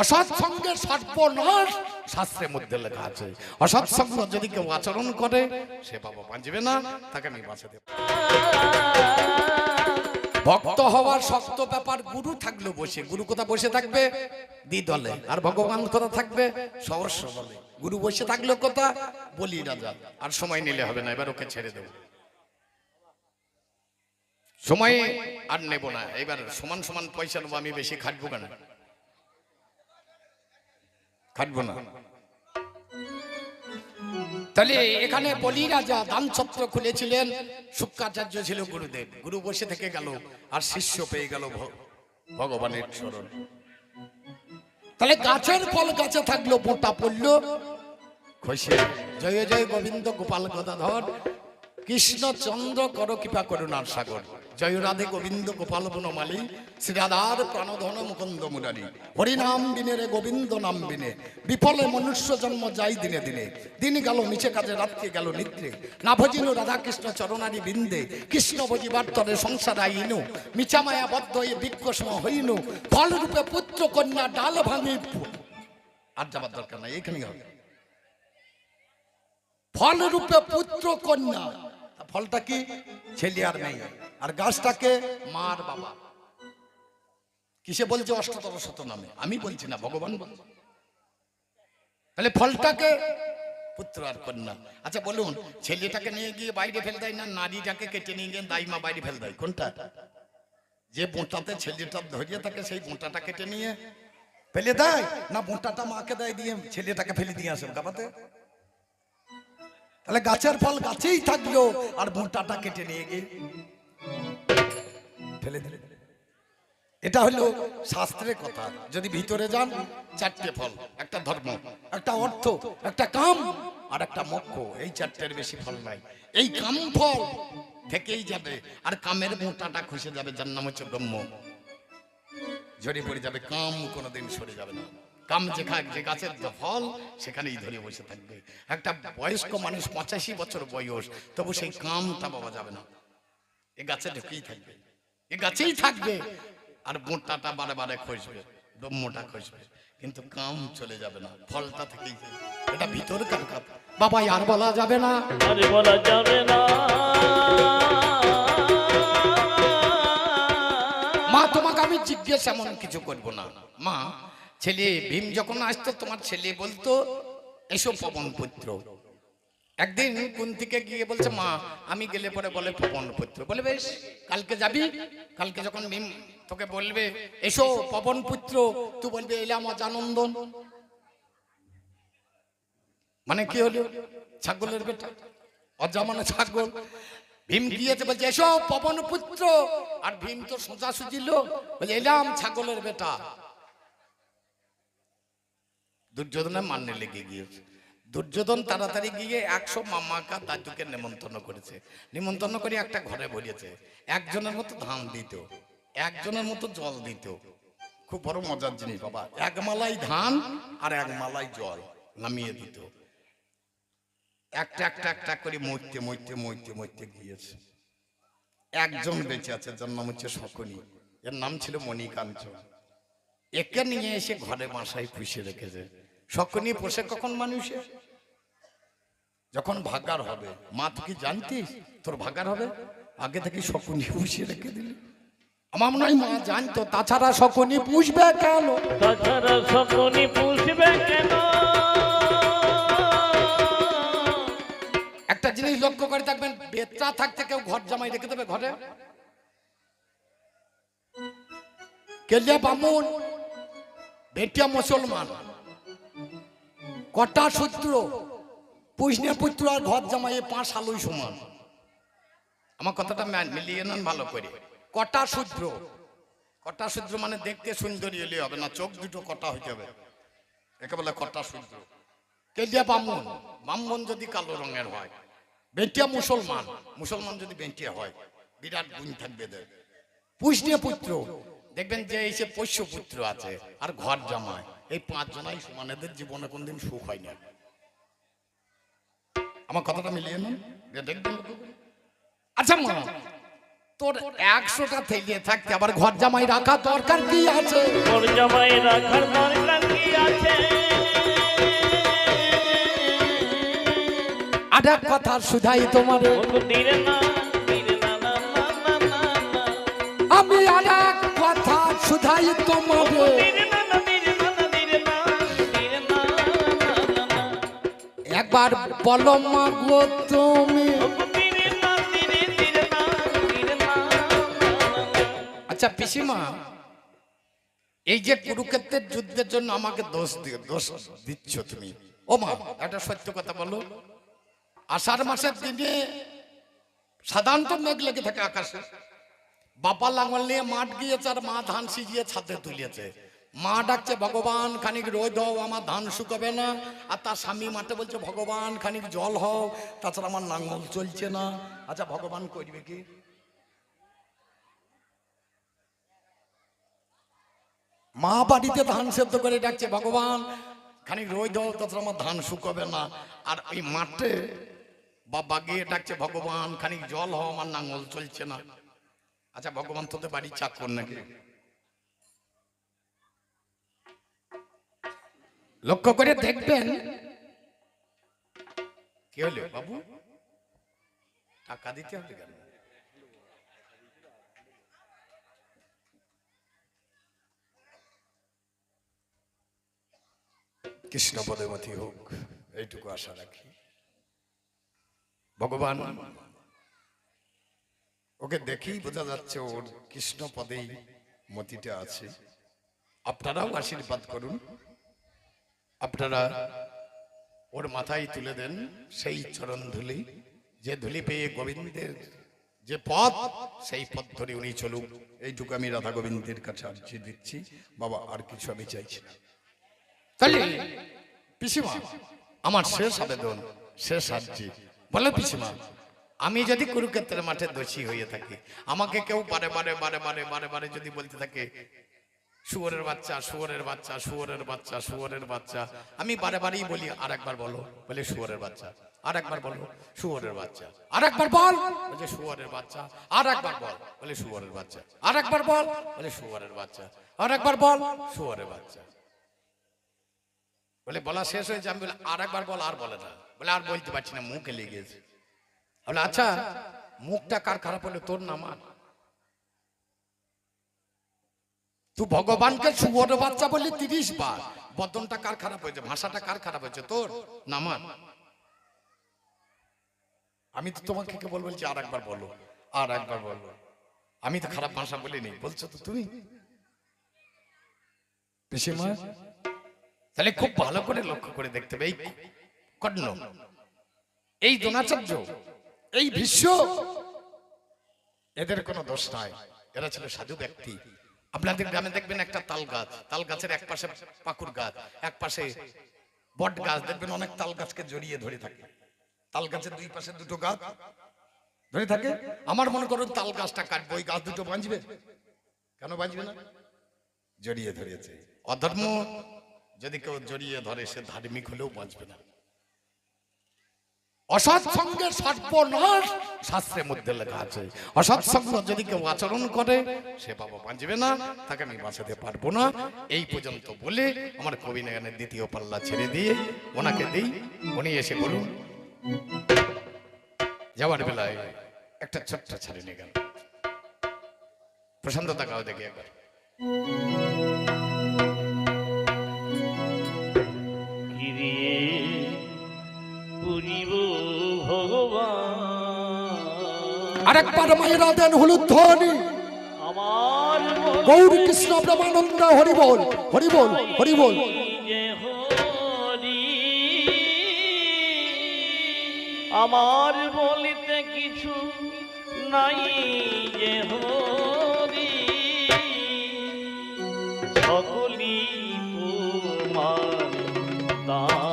অসৎ সঙ্গের সর্বনাশ শাস্ত্রের মধ্যে লেখা আছে। অসৎ সঙ্গ যদি কেউ আচরণ করে, সে বাবা বাঁচবে না, তাকে আমি বাঁচাতে ভক্ত হওয়ার শক্ত ব্যাপার, গুরু থাকল বসে। গুরু কোথা বসে থাকবে? দি দলে আর ভগবান কোথা থাকবে? সহস্র বলে গুরু বসে থাকল কোথা? বলি রাজা। আর সময় নিলে হবে না, এবার ওকে ছেড়ে দেবো। সময় আর নেব না। এবার সমান সমান পয়সা নেব, আমি বেশি খাটবো কেন? খাটবো না। তাহলে এখানে বলি রাজা দান ছত্র খুলেছিলেন, শুক্রাচার্য ছিল গুরুদেব। গুরু বসে থেকে গেল আর শিষ্য পেয়ে গেল ভগবানের চরণ তাহলে গাছের ফল গাছে থাকল মোটা পড়ল। খসে। জয় জয় গোবিন্দ গোপাল গদাধর। কৃষ্ণ চন্দ্র কর কৃপা করুণার সাগর। জয় রাধে গোবিন্দ গোপাল বনমালী শ্রীরাধার প্রাণধন মুকুন্দ মুরারি। হরিনাম দিনে রে গোবিন্দ নাম বিনে, বিফলে মনুষ্য জন্ম যাই দিনে দিনে। দিন গেল, নিচে কাজে, রাত্রি গেল, নিদ্রে। না ভজিনু রাধা কৃষ্ণ চরণারি বিন্দে, কৃষ্ণ ভজিবার তরে সংসার আইনু। মিছা মায়া বদ্ধ এ বিক্ষসম হইনু ফল রূপে পুত্র কন্যা ডাল ভাঙি আর যাবার দরকার নাই এখানেই হবে। ফল রূপে পুত্র কন্যা ফলটা কি? ছেলে আর মেয়ে। আর গাছটাকে? মার বাবা। কিসে বলছে অষ্টতর শত নামে আমি বলছি না, ভগবান বলছে। তাহলে ফলটাকে? পুত্র আর কন্যা। আচ্ছা বলুন, ছেলেটাকে নিয়ে গিয়ে বাইরে ফেল দেয় না নারীটাকে কেটে নিয়ে গিয়ে দাইমা বাইরে ফেল দেয়? কোনটা? যে বোঁটাতে ছেলেটা ধরিয়ে থাকে, সেই বোঁটাটা কেটে নিয়ে ফেলে দেয়? না বোঁটাটা মাকে দেয় দিয়ে ছেলেটাকে ফেলে দিয়ে আসে গাবাতে তাহলে গাছের ফল গাছেই থাকল, আর ভুঁটাটা কেটে নিয়ে গিয়ে এটা হলো শাস্ত্রের কথা। যদি ভিতরে যান, চারটে ফল, একটা ধর্ম, একটা অর্থ, একটা কাম, আর একটা মক্ষ, এই চারটের বেশি ফল নাই। এই কাম ফল থেকেই যাবে, আর কামের মোটাটা খসে যাবে, যার নাম হচ্ছে ব্রহ্ম। ঝরে পড়ে যাবে, কাম কোনোদিন সরে যাবে না। কাম যেখানে যে গাছের যে ফল সেখানেই ধরে বসে থাকবে। একটা বয়স্ক মানুষ পঁচাশি বছর বয়স তবু সেই কামটা পাওয়া যাবে না। এ গাছে ঢুকেই থাকবে। এ গাছেই থাকবে। আর মোটাটা বারে বারে খসবে ব্রহ্মটা খসবে। কিন্তু কাম চলে যাবে না ফলটা থেকেই যাবে। এটা ভিতরকার কথা বাবা আর বলা যাবে না। আরে বলা যাবে না। মা তোমাকে আমি জিজ্ঞেস এমন কিছু করব না। মা ছেলে ভীম যখন আসতো, তোমার ছেলে বলতো, এসো পবন পুত্র। একদিন কোন থেকে গিয়ে বলছে, মা, আমি গেলে পরে বলে পবন পুত্র। বলে, বেশ, কালকে যাবি? কালকে যখন ভীম তোকে বলবে, এসো পবন পুত্র। তুই বলবে এলাম অজানন্দন মানে কি হলো? ছাগলের বেটা অজা মানে ছাগল। ভীম গিয়েছে বলছে, এসো পবন পুত্র। আর ভীম তো সোজা সুজিল বলছে এলাম ছাগলের বেটা। দুর্যোধনের মান্য লেগে গিয়েছে। দুর্যোধন তাড়াতাড়ি গিয়ে একশো মামাকা দাদুকে নেমন্তন্ন করেছে। নিমন্ত্রণ করে একটা ঘরে বলিয়েছে একজনের মতো ধান দিত, একজনের মতো জল দিত। খুব বড় মজার জিনিস বাবা, এক মালাই ধান আর এক মালাই জল নামিয়ে দিত। একটা একটা একটা করে মরতে মরতে মরতে মরতে গিয়েছে। একজন বেঁচে আছে, যার নাম হচ্ছে শকুনি। এর নাম ছিল মণিকাঞ্চন। একে নিয়ে এসে ঘরে বাসায় পুষে রেখেছে। শকুনি পোষে কখন মানুষে যখন ভাগার হবে। মা তুই কি জানতিস? তোর ভাগার হবে? আগে থেকে শকুনি পুষিয়ে রেখে দিলি। আমার মনে হয় মা জানতো তাছাড়া শকুনি পুষবে কেন? তাছাড়া সকনি পুষবে কেন? একটা জিনিস লক্ষ্য করে থাকবেন বেত্রা থাকতে কেউ ঘর জামাই রেখে দেবে ঘরে? কেলিয়া বামুন বেটিয়া মুসলমান। কটা সূত্র পুষ্ণে পুত্র আর ঘর জামাই পাঁচ আলোই সমান। আমার কথাটা মিলিয়ে নেন ভালো করে। কটা সূত্র কটা সূত্র মানে দেখতে সুন্দরী হলে হবে না চোখ দুটো কটা হইতে হবে। একে বলে কটা সূত্র কেলিয়া বামুন বামুন যদি কালো রঙের হয় বেটিয়া মুসলমান। মুসলমান যদি বেটিয়া হয় বিরাট গুণ থাকবে পুষ্ণীয় পুত্র। দেখবেন যে এই যে পোষ্য পুত্র আছে আর ঘর জামায় এই পাঁচ জনাই সমান এদের জীবনে কোনদিন সুখ হয় না। আমার কথাটা মিলিয়ে নেন দেখবেন। আচ্ছা মা তোর একশোটা থেকে থাকতে আবার ঘর জামাই রাখা দরকার কি আছে? তোর জামাই রাখার দরকার আছে? আর এক কথা শুধাই তোমার। আমি আর এক কথা শুধাই তোমার। একবার বলো মা তুমি। আচ্ছা পিসিমা, এই যে কুরুক্ষেত্রের যুদ্ধের জন্য আমাকে দোষ দি- দোষ দিচ্ছ তুমি। ও মা, একটা সত্য কথা বলো। আষাঢ় মাসের দিনে সাধারণত মেঘ লেগে থাকে আকাশে। বাবা লাঙল নিয়ে মাঠ গিয়েছে আর মা ধান সিজিয়ে ছাদে তুলিয়েছে মা ডাকছে, ভগবান, খানিক রোদ হও আমার ধান শুকাবে না। আর তার স্বামী মাঠে বলছে, ভগবান, খানিক জল হও। তাছাড়া আমার নাঙ্গল চলছে না। আচ্ছা ভগবান করবে কি? মা বাড়িতে ধান সেদ্ধ করে ডাকছে, ভগবান, খানিক রোদ হও তাছাড়া আমার ধান শুকাবে না। আর ওই মাঠে বাবা গিয়ে ডাকছে, ভগবান, খানিক জল হও, আমার নাঙ্গল চলছে না। আচ্ছা ভগবান, তোদের বাড়ি চাকর নাকি? লক্ষ্য করে দেখবেন। কি হলো বাবু? টাকা দিতে হবে কেন? কৃষ্ণ পদমতি হোক, এইটুকু আশা রাখি। ভগবান, ওকে দেখেই বোঝা যাচ্ছে ওর কৃষ্ণ পদেই মতিটা আছে। আপনারাও আশীর্বাদ করুন। আপনারা ওর মাথায় তুলে দেন সেই চরণ ধুলি যে ধুলি পেয়ে গোবিন্দের যে পথ সেই পথ ধরে উনি চলুক। এইটুকু আমি রাধা গোবিন্দের কাছে আর্জি দিচ্ছি। বাবা আর কিছু আমি চাইছি না। তাহলে পিসিমা আমার শেষ আবেদন শেষ আর্জি বলে পিসিমা আমি যদি কুরুক্ষেত্রের মাঠে দোষী হয়ে থাকি আমাকে কেউ বারে বারে বারে বারে বারে বারে যদি বলতে থাকে শুয়োরের বাচ্চা শুয়োরের বাচ্চা শুয়োরের বাচ্চা শুয়োরের বাচ্চা। আমি বারে বারেই বলি আর একবার বলো, বলে শুয়োরের বাচ্চা আর একবার বলো, শুয়োরের বাচ্চা। আর একবার বল, বলে শুয়োরের বাচ্চা আর একবার বল, বলে শুয়োরের বাচ্চা। আর একবার বল, বলে শুয়োরের বাচ্চা। আর একবার বল, শুয়োরের বাচ্চা। বলে বলা শেষ হয়েছে আমি বলে আর একবার বল, আর বলে না। বলে আর বলতে পারছি না, মুখে লেগেছে বলে আচ্ছা মুখটা কার খারাপ হলো, তোর না আমার? তুই ভগবানকে শুয়োর বাচ্চা বললি তিরিশ বার বদনটা কার খারাপ হয়েছে ভাষাটা কার খারাপ হয়েছে তোর না আমার আমি তো তোমাকে কে বল বলছি আর একবার বলো আর একবার বলো আমি তো খারাপ ভাষা বলিনি বলছো তো তুমি পিসিমা তাহলে খুব ভালো করে লক্ষ্য করে দেখতে এই কর্ণ এই দ্রোণাচার্য এই ভীষ্ম, এদের কোনো দোষ নাই। এরা ছিল সাধু ব্যক্তি। আপনাদের গ্রামে দেখবেন একটা তাল গাছ, তাল গাছের এক পাশে পাকুর গাছ, এক পাশে বট গাছ, দেখবেন অনেক তাল গাছকে জড়িয়ে ধরে থাকে। তাল গাছের দুই পাশে দুটো গাছ ধরে থাকে। আমার মনে করুন তাল গাছটা কাটবো, ওই গাছ দুটো বাঁচবে। কেন বাঁচবে না? জড়িয়ে ধরেছে। অধর্ম, যদি কেউ জড়িয়ে ধরে, সে ধার্মিক হলেও বাঁচবে না। অসৎ সঙ্গের সর্বনাশ শাস্ত্রের মধ্যে লেখা আছে। অসৎ সঙ্গ যদি কেউ আচরণ করে, সে বাবা বাঁচবে না, তাকে আমি বাঁচাতে পারব না। এই পর্যন্ত বলে আমার কবি নাগানের দ্বিতীয় পাল্লা ছেড়ে দিয়ে ওনাকে দিই। উনি এসে বলুন, যাওয়ার বেলায় একটা ছোট্ট ছাড়ি নিয়ে গেল। প্রশান্ত তাকাও দেখি একবার। পুরিব আরেকবার মায়েরা দেন হলুদ ধ্বনি। আমার গৌর কৃষ্ণ ব্রহ্মানন্দ হরিবল হরিবল হরিবল যে আমার বলিতে কিছু নাই যে হরি। সকলি তোমার দান।